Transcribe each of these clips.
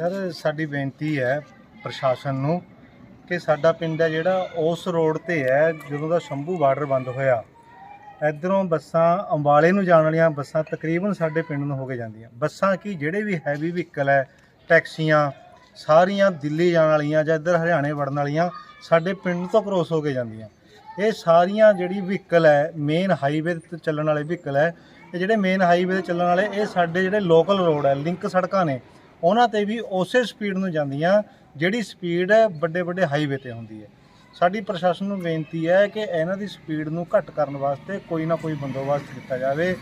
Sir, ਸਾਡੀ ਬੇਨਤੀ ਹੈ ਪ੍ਰਸ਼ਾਸਨ ਨੂੰ ਕਿ ਸਾਡਾ ਪਿੰਡ ਹੈ ਜਿਹੜਾ, ਉਸ ਰੋਡ ਤੇ ਹੈ, ਜਦੋਂ ਦਾ ਸ਼ੰਭੂ ਬਾਰਡਰ ਬੰਦ ਹੋਇਆ, ਇਧਰੋਂ ਬੱਸਾਂ ਅੰਬਾਲੇ ਨੂੰ ਜਾਣ ਵਾਲੀਆਂ ਬੱਸਾਂ ਤਕਰੀਬਨ ਸਾਡੇ ਪਿੰਡ ਨੂੰ ਹੋ ਕੇ ਜਾਂਦੀਆਂ। ਬੱਸਾਂ ਕੀ, ਜਿਹੜੇ ਵੀ ਹੈਵੀ ਵਹੀਕਲ ਹੈ, ਟੈਕਸੀਆਂ, ਸਾਰੀਆਂ ਦਿੱਲੀ ਜਾਣ ਵਾਲੀਆਂ ਜਾਂ ਇੱਧਰ ਹਰਿਆਣੇ ਵੜਨ ਵਾਲੀਆਂ, ਸਾਡੇ ਪਿੰਡ ਤੋਂ ਕ੍ਰੋਸ ਹੋ ਕੇ ਜਾਂਦੀਆਂ। ਇਹ ਸਾਰੀਆਂ ਜਿਹੜੀ ਵਹੀਕਲ ਹੈ ਮੇਨ ਹਾਈਵੇ ਤੇ ਚੱਲਣ ਵਾਲੇ ਵਹੀਕਲ ਹੈ, ਇਹ ਜਿਹੜੇ ਮੇਨ ਹਾਈਵੇ ਤੇ ਚੱਲਣ ਵਾਲੇ, ਇਹ ਸਾਡੇ ਜਿਹੜੇ ਲੋਕਲ ਰੋਡ ਹੈ ਲਿੰਕ ਸੜਕਾਂ ਨੇ ਉਹਨਾਂ ਤੇ ਵੀ ਉਸੇ ਸਪੀਡ ਨੂੰ ਜਾਂਦੀਆਂ, ਜਿਹੜੀ ਸਪੀਡ ਵੱਡੇ ਵੱਡੇ ਹਾਈਵੇ ਤੇ ਹੁੰਦੀ ਹੈ। ਸਾਡੀ ਪ੍ਰਸ਼ਾਸਨ ਨੂੰ ਬੇਨਤੀ ਹੈ ਕਿ ਇਹਨਾਂ ਦੀ ਸਪੀਡ ਨੂੰ ਘੱਟ ਕਰਨ ਵਾਸਤੇ ਕੋਈ ਨਾ ਕੋਈ ਬੰਦੋਬਸਤ ਕੀਤਾ ਜਾਵੇ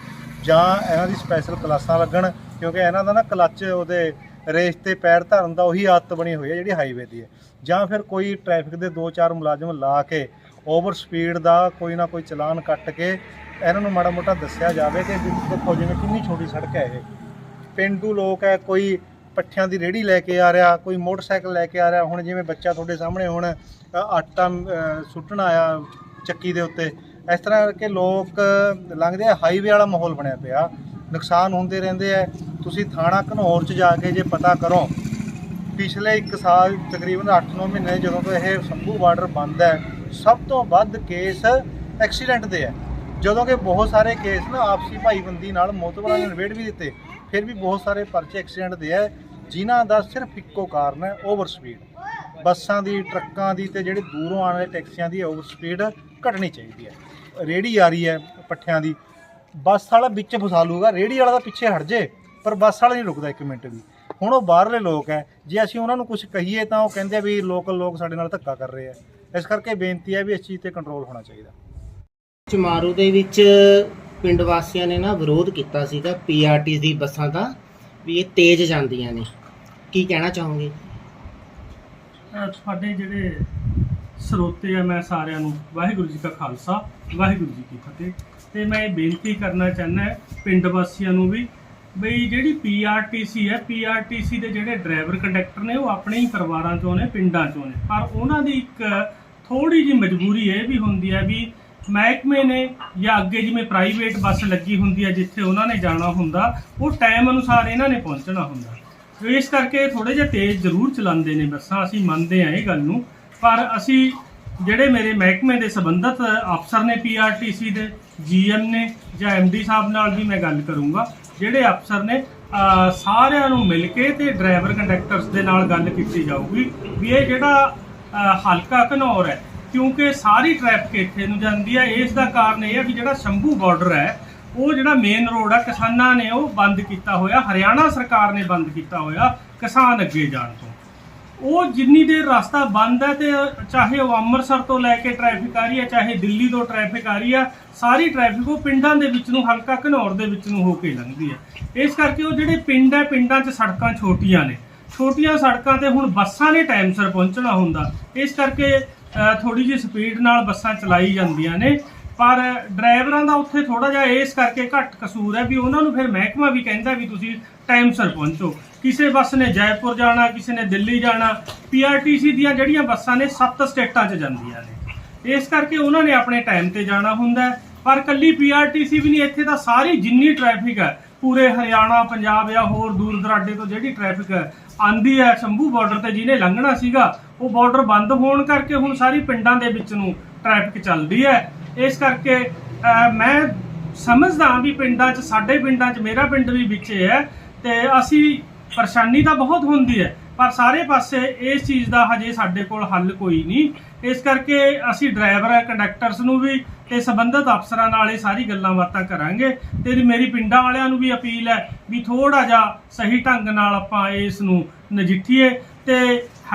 ਜਾਂ ਇਹਨਾਂ ਦੀ ਸਪੈਸ਼ਲ ਕਲਾਸਾਂ ਲੱਗਣ, ਕਿਉਂਕਿ ਇਹਨਾਂ ਦਾ ਨਾ ਕਲੱਚ ਉਹਦੇ ਰੇਸ ਤੇ ਪੈਰ ਧਰਨ ਦਾ ਉਹੀ ਆਦਤ ਬਣੀ ਹੋਈ ਹੈ ਜਿਹੜੀ ਹਾਈਵੇ ਦੀ ਹੈ। ਜਾਂ ਫਿਰ ਕੋਈ ਟ੍ਰੈਫਿਕ ਦੇ 2-4 ਮੁਲਾਜ਼ਮ ਲਾ ਕੇ ਓਵਰ ਸਪੀਡ ਦਾ ਕੋਈ ਨਾ ਕੋਈ ਚਲਾਨ ਕੱਟ ਕੇ ਇਹਨਾਂ ਨੂੰ ਮਾੜਾ ਮੋਟਾ ਦੱਸਿਆ ਜਾਵੇ ਕਿ ਦੇਖੋ ਜਿਵੇਂ ਕਿੰਨੀ ਛੋਟੀ ਸੜਕ ਹੈ ਇਹ। ਪਿੰਡੂ ਲੋਕ ਹੈ, ਕੋਈ ਪੱਠਿਆਂ ਦੀ ਰੇੜੀ ਲੈ ਕੇ ਆ ਰਿਹਾ ਕੋਈ ਮੋਟਰਸਾਈਕਲ ਲੈ ਕੇ ਆ ਰਿਹਾ ਹੁਣ ਜਿਵੇਂ ਬੱਚਾ ਤੁਹਾਡੇ ਸਾਹਮਣੇ ਹੁਣ ਆਟਾ ਅ, ਸੁੱਟਣ ਆਇਆ ਚੱਕੀ ਦੇ ਉੱਤੇ ਇਸ ਤਰ੍ਹਾਂ ਕਰਕੇ ਲੋਕ ਲੰਘਦੇ ਆ ਹਾਈਵੇ ਵਾਲਾ ਮਾਹੌਲ ਬਣਿਆ ਪਿਆ ਨੁਕਸਾਨ ਹੁੰਦੇ ਰਹਿੰਦੇ ਆ ਤੁਸੀਂ ਥਾਣਾ ਘਨੌਰ ਚ ਜਾ ਕੇ ਜੇ ਪਤਾ ਕਰੋ ਪਿਛਲੇ 1 ਸਾਲ ਤਕਰੀਬਨ 8-9 ਮਹੀਨੇ ਜਦੋਂ ਤੋਂ ਇਹ ਸੰਭੂ ਬਾਰਡਰ ਬੰਦ ਹੈ ਸਭ ਤੋਂ ਵੱਧ ਕੇਸ ਐਕਸੀਡੈਂਟ ਦੇ ਹੈ ਜਦੋਂ ਕਿ ਬਹੁਤ ਸਾਰੇ ਕੇਸ ਨਾ ਆਪਸੀ ਭਾਈਬੰਦੀ ਨਾਲ ਮੋਤਬਰਾਂ ਨੇ ਨਿਬੇੜ ਵੀ ਦਿੱਤੇ ਫਿਰ ਵੀ ਬਹੁਤ ਸਾਰੇ ਪਰਚੇ ਐਕਸੀਡੈਂਟ ਦੇ ਹੈ ਜਿਨ੍ਹਾਂ ਦਾ ਸਿਰਫ ਇੱਕੋ ਕਾਰਨ ਹੈ ਓਵਰ ਸਪੀਡ ਬੱਸਾਂ ਦੀ, ਟਰੱਕਾਂ ਦੀ ਤੇ ਜਿਹੜੇ ਦੂਰੋਂ ਆਉਣ ਵਾਲੇ ਟੈਕਸੀਆਂ ਦੀ ਓਵਰ ਸਪੀਡ ਘਟਣੀ ਚਾਹੀਦੀ ਹੈ। ਰੇੜੀ ਆ ਰਹੀ ਹੈ ਪੱਠਿਆਂ ਦੀ। ਬੱਸ ਵਾਲਾ ਵਿੱਚ ਫਸਾ ਲੂਗਾ। ਰੇੜੀ ਵਾਲਾ ਤਾਂ ਪਿੱਛੇ ਹਟ ਜੇ, ਪਰ ਬੱਸ ਵਾਲਾ ਨਹੀਂ ਰੁਕਦਾ ਇੱਕ ਮਿੰਟ ਵੀ। ਹੁਣ ਉਹ ਬਾਹਰਲੇ ਲੋਕ ਹੈ। ਜੇ ਅਸੀਂ ਉਹਨਾਂ ਨੂੰ ਕੁਝ ਕਹੀਏ ਤਾਂ ਉਹ ਕਹਿੰਦੇ ਆ ਵੀ ਲੋਕਲ ਲੋਕ ਸਾਡੇ ਨਾਲ ਧੱਕਾ ਕਰ ਰਹੇ ਆ। ਇਸ ਕਰਕੇ ਬੇਨਤੀ ਹੈ ਵੀ ਇਸ ਚੀਜ਼ ਤੇ ਕੰਟਰੋਲ ਹੋਣਾ ਚਾਹੀਦਾ। ਚਮਾਰੂ ਦੇ ਵਿੱਚ ਪਿੰਡ ਵਾਸੀਆਂ ਨੇ ਨਾ ਵਿਰੋਧ ਕੀਤਾ ਸੀਗਾ ਪੀਆਰਟੀ ਦੀ ਬੱਸਾਂ ਦਾ। ਵੀ ਇਹ ਤੇਜ਼ ਜਾਂਦੀਆਂ ਨੇ। ਕੀ ਕਹਿਣਾ ਚਾਹੋਗੇ? ਅਹ ਤੁਹਾਡੇ ਜਿਹੜੇ ਸਰੋਤੇ ਆ ਮੈਂ ਸਾਰਿਆਂ ਨੂੰ ਵਾਹਿਗੁਰੂ ਜੀ ਕਾ ਖਾਲਸਾ, ਵਾਹਿਗੁਰੂ ਜੀ ਕੀ ਫਤਿਹ। ਤੇ ਮੈਂ ਇਹ ਬੇਨਤੀ ਕਰਨਾ ਚਾਹੁੰਦਾ ਪਿੰਡ ਵਾਸੀਆਂ ਨੂੰ ਵੀ ਬਈ ਜਿਹੜੀ ਪੀਆਰਟੀਸੀ ਹੈ ਪੀਆਰਟੀਸੀ ਦੇ ਜਿਹੜੇ ਡਰਾਈਵਰ ਕੰਡਕਟਰ ਨੇ ਉਹ ਆਪਣੇ ਹੀ ਪਰਿਵਾਰਾਂ ਚੋਂ ਨੇ, ਪਿੰਡਾਂ ਚੋਂ ਨੇ। ਪਰ ਉਹਨਾਂ ਦੀ ਇੱਕ ਥੋੜੀ ਜਿਹੀ ਮਜਬੂਰੀ ਇਹ ਵੀ ਹੁੰਦੀ ਹੈ ਵੀ ਮਹਿਕਮੇ ਨੇ ਜਾਂ ਅੱਗੇ ਜਿਵੇਂ ਪ੍ਰਾਈਵੇਟ ਬੱਸ ਲੱਗੀ ਹੁੰਦੀ ਹੈ ਜਿੱਥੇ ਉਹਨਾਂ ਨੇ ਜਾਣਾ ਹੁੰਦਾ, ਉਹ ਟਾਈਮ ਅਨੁਸਾਰ ਇਹਨਾਂ ਨੇ ਪਹੁੰਚਣਾ ਹੁੰਦਾ। ਇਸ ਕਰਕੇ ਥੋੜੇ ਜਿਹਾ ਤੇਜ਼ ਜ਼ਰੂਰ ਚਲਾਉਂਦੇ ਨੇ ਬੱਸਾਂ, ਅਸੀਂ ਮੰਨਦੇ ਹਾਂ ਇਹ ਗੱਲ ਨੂੰ। ਪਰ ਅਸੀਂ ਜਿਹੜੇ ਮੇਰੇ ਮਹਿਕਮੇ ਦੇ ਸੰਬੰਧਤ ਅਫਸਰ ਨੇ ਪੀਆਰਟੀਸੀ ਦੇ ਜੀਐਮ ਨੇ ਜਾਂ ਐਮਡੀ ਸਾਹਿਬ ਨਾਲ ਵੀ ਮੈਂ ਗੱਲ ਕਰੂੰਗਾ, ਜਿਹੜੇ ਅਫਸਰ ਨੇ ਸਾਰਿਆਂ ਨੂੰ ਮਿਲ ਕੇ ਤੇ ਡਰਾਈਵਰ ਕੰਡਕਟਰਸ ਦੇ ਨਾਲ ਗੱਲ ਕੀਤੀ ਜਾਊਗੀ ਵੀ ਇਹ ਜਿਹੜਾ ਹਲਕਾ ਘਨੌਰ ਹੈ ਕਿਉਂਕਿ ਸਾਰੀ ਟ੍ਰੈਫਿਕ ਇੱਥੇ ਨੂੰ ਜਾਂਦੀ ਹੈ ਇਸ ਦਾ ਕਾਰਨ ਇਹ ਹੈ ਕਿ ਜਿਹੜਾ ਸ਼ੰਭੂ ਬਾਰਡਰ ਹੈ, ਉਹ ਜਿਹੜਾ ਮੇਨ ਰੋਡ ਆ, ਕਿਸਾਨਾਂ ਨੇ ਉਹ ਬੰਦ ਕੀਤਾ ਹੋਇਆ। ਹਰਿਆਣਾ ਸਰਕਾਰ ਨੇ ਬੰਦ ਕੀਤਾ ਹੋਇਆ ਕਿਸਾਨ ਅੱਗੇ ਜਾਣ ਤੋਂ। ਉਹ ਜਿੰਨੀ ਦੇਰ ਰਸਤਾ ਬੰਦ ਹੈ ਤੇ ਚਾਹੇ ਉਹ ਅੰਮ੍ਰਿਤਸਰ ਤੋਂ ਲੈ ਕੇ ਟ੍ਰੈਫਿਕ ਆ ਰਹੀ ਹੈ, ਚਾਹੇ ਦਿੱਲੀ ਤੋਂ ਟ੍ਰੈਫਿਕ ਆ ਰਹੀ ਹੈ, ਸਾਰੀ ਟ੍ਰੈਫਿਕ ਉਹ ਪਿੰਡਾਂ ਦੇ ਵਿੱਚ ਨੂੰ, ਹਲਕਾ ਘਨੌਰ ਦੇ ਵਿੱਚ ਨੂੰ ਹੋ ਕੇ ਲੰਘਦੀ ਹੈ। ਇਸ ਕਰਕੇ ਉਹ ਜਿਹੜੇ ਪਿੰਡ ਹੈ, ਪਿੰਡਾਂ 'ਚ ਸੜਕਾਂ ਛੋਟੀਆਂ ਨੇ। ਛੋਟੀਆਂ ਸੜਕਾਂ ਤੇ ਹੁਣ ਬੱਸਾਂ ਨੇ ਟਾਈਮ ਸਿਰ ਪਹੁੰਚਣਾ ਹੁੰਦਾ। ਇਸ ਕਰਕੇ ਥੋੜੀ ਜਿਹੀ ਸਪੀਡ ਨਾਲ ਬੱਸਾਂ ਚਲਾਈ ਜਾਂਦੀਆਂ ਨੇ। ਪਰ ਡਰਾਈਵਰਾਂ ਦਾ ਉੱਥੇ ਥੋੜਾ ਜਿਹਾ ਇਸ ਕਰਕੇ ਘੱਟ ਕਸੂਰ ਹੈ ਵੀ ਉਹਨਾਂ ਨੂੰ ਫਿਰ ਮਹਿਕਮਾ ਵੀ ਕਹਿੰਦਾ ਵੀ ਤੁਸੀਂ ਟਾਈਮ ਸਿਰ ਪਹੁੰਚੋ। ਕਿਸੇ ਬੱਸ ਨੇ ਜੈਪੁਰ ਜਾਣਾ, ਕਿਸੇ ਨੇ ਦਿੱਲੀ ਜਾਣਾ ਪੀਆਰਟੀਸੀ ਦੀਆਂ ਜਿਹੜੀਆਂ ਬੱਸਾਂ ਨੇ, ਸੱਤ ਸਟੇਟਾਂ 'ਚ ਜਾਂਦੀਆਂ ਨੇ। ਇਸ ਕਰਕੇ ਉਹਨਾਂ ਨੇ ਆਪਣੇ ਟਾਈਮ ਤੇ ਜਾਣਾ ਹੁੰਦਾ ਹੈ। ਪਰ ਕੱਲੀ ਪੀਆਰਟੀਸੀ ਵੀ ਨਹੀਂ, ਇੱਥੇ ਤਾਂ ਸਾਰੀ ਜਿੰਨੀ ਟ੍ਰੈਫਿਕ ਹੈ ਪੂਰੇ ਹਰਿਆਣਾ, ਪੰਜਾਬ ਜਾਂ ਹੋਰ ਦੂਰ ਦਰਾਡੇ ਤੋਂ ਜਿਹੜੀ ਟ੍ਰੈਫਿਕ ਹੈ, ਆਂਦੀ ਹੈ, ਸ਼ੰਭੂ ਬਾਰਡਰ ਤੇ ਜਿਹਨੇ ਲੰਘਣਾ ਸੀਗਾ, ਉਹ ਬਾਰਡਰ ਬੰਦ ਹੋਣ ਕਰਕੇ ਹੁਣ ਸਾਰੀ ਪਿੰਡਾਂ ਦੇ ਵਿੱਚ ਨੂੰ ਟ੍ਰੈਫਿਕ ਚੱਲਦੀ ਹੈ। ਇਸ ਕਰਕੇ ਮੈਂ ਸਮਝਦਾ ਵੀ ਪਿੰਡਾਂ 'ਚ, ਸਾਡੇ ਪਿੰਡਾਂ 'ਚ, ਮੇਰਾ ਪਿੰਡ ਵੀ ਵਿੱਚੇ ਹੈ ਤੇ ਅਸੀਂ ਪਰੇਸ਼ਾਨੀ ਤਾਂ ਬਹੁਤ ਹੁੰਦੀ ਹੈ ਪਰ ਸਾਰੇ ਪਾਸੇ ਇਸ ਚੀਜ਼ ਦਾ ਹਜੇ ਸਾਡੇ ਕੋਲ ਹੱਲ ਕੋਈ ਨਹੀਂ। ਇਸ ਕਰਕੇ ਅਸੀਂ ਡਰਾਈਵਰ, ਕੰਡਕਟਰਸ ਨੂੰ ਵੀ ਤੇ ਸੰਬੰਧਿਤ ਅਫਸਰਾਂ ਨਾਲ ਇਹ ਸਾਰੀ ਗੱਲਾਂ ਬਾਤਾਂ ਕਰਾਂਗੇ। ਤੇ ਮੇਰੀ ਪਿੰਡਾਂ ਵਾਲਿਆਂ ਨੂੰ ਵੀ ਅਪੀਲ ਹੈ ਵੀ ਥੋੜਾ ਜਿਹਾ ਸਹੀ ਢੰਗ ਨਾਲ ਆਪਾਂ ਇਸ ਨੂੰ ਨਜਿੱਠੀਏ। ਤੇ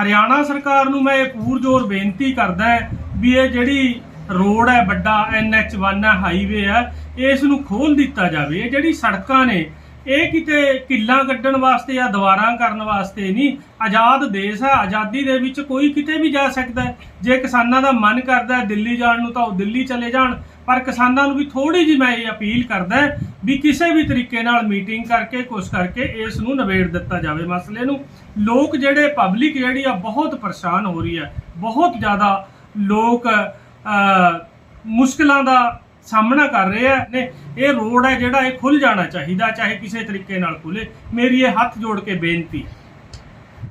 ਹਰਿਆਣਾ ਸਰਕਾਰ ਨੂੰ ਮੈਂ ਇਹ ਪੂਰ ਜ਼ੋਰ ਬੇਨਤੀ ਕਰਦਾ ਹੈ ਵੀ ਇਹ ਜਿਹੜੀ ਰੋਡ ਹੈ ਵੱਡਾ NH1 ਹੈ, ਹਾਈਵੇ ਹੈ, ਇਸ ਨੂੰ ਖੋਲ ਦਿੱਤਾ ਜਾਵੇ। ਇਹ ਜਿਹੜੀ ਸੜਕਾਂ ਨੇ ਇਹ ਕਿਤੇ ਕਿੱਲਾਂ ਕੱਢਣ ਵਾਸਤੇ ਜਾਂ ਦੀਵਾਰਾਂ ਕਰਨ ਵਾਸਤੇ ਨਹੀਂ ਆਜ਼ਾਦ ਦੇਸ਼ ਹੈ ਆਜ਼ਾਦੀ ਦੇ ਵਿੱਚ ਕੋਈ ਕਿਤੇ ਵੀ ਜਾ ਸਕਦਾ ਜੇ ਕਿਸਾਨਾਂ ਦਾ ਮਨ ਕਰਦਾ ਹੈ ਦਿੱਲੀ ਜਾਣ ਨੂੰ ਤਾਂ ਉਹ ਦਿੱਲੀ ਚਲੇ ਜਾਣ ਪਰ ਕਿਸਾਨਾਂ ਨੂੰ ਵੀ ਥੋੜੀ ਜਿਹੀ ਮੈਂ ਇਹ ਅਪੀਲ ਕਰਦਾ ਵੀ ਕਿਸੇ ਵੀ ਤਰੀਕੇ ਨਾਲ ਮੀਟਿੰਗ ਕਰਕੇ ਕੁਛ ਕਰਕੇ ਇਸ ਨੂੰ ਨਿਬੇੜ ਦਿੱਤਾ ਜਾਵੇ ਮਸਲੇ ਨੂੰ। ਲੋਕ ਜਿਹੜੇ ਪਬਲਿਕ ਜਿਹੜੀ ਆ ਬਹੁਤ ਪਰੇਸ਼ਾਨ ਹੋ ਰਹੀ ਹੈ। ਬਹੁਤ ਜ਼ਿਆਦਾ ਲੋਕ ਅਹ, ਮੁਸ਼ਕਲਾਂ ਦਾ ਸਾਹਮਣਾ ਕਰ ਰਹੇ ਆ। ਨੇ ਇਹ ਰੋਡ ਹੈ ਜਿਹੜਾ ਇਹ ਖੁੱਲ ਜਾਣਾ ਚਾਹੀਦਾ, ਚਾਹੇ ਕਿਸੇ ਤਰੀਕੇ ਨਾਲ ਖੁੱਲੇ ਮੇਰੀ ਇਹ ਹੱਥ ਜੋੜ ਕੇ ਬੇਨਤੀ। ਹੈ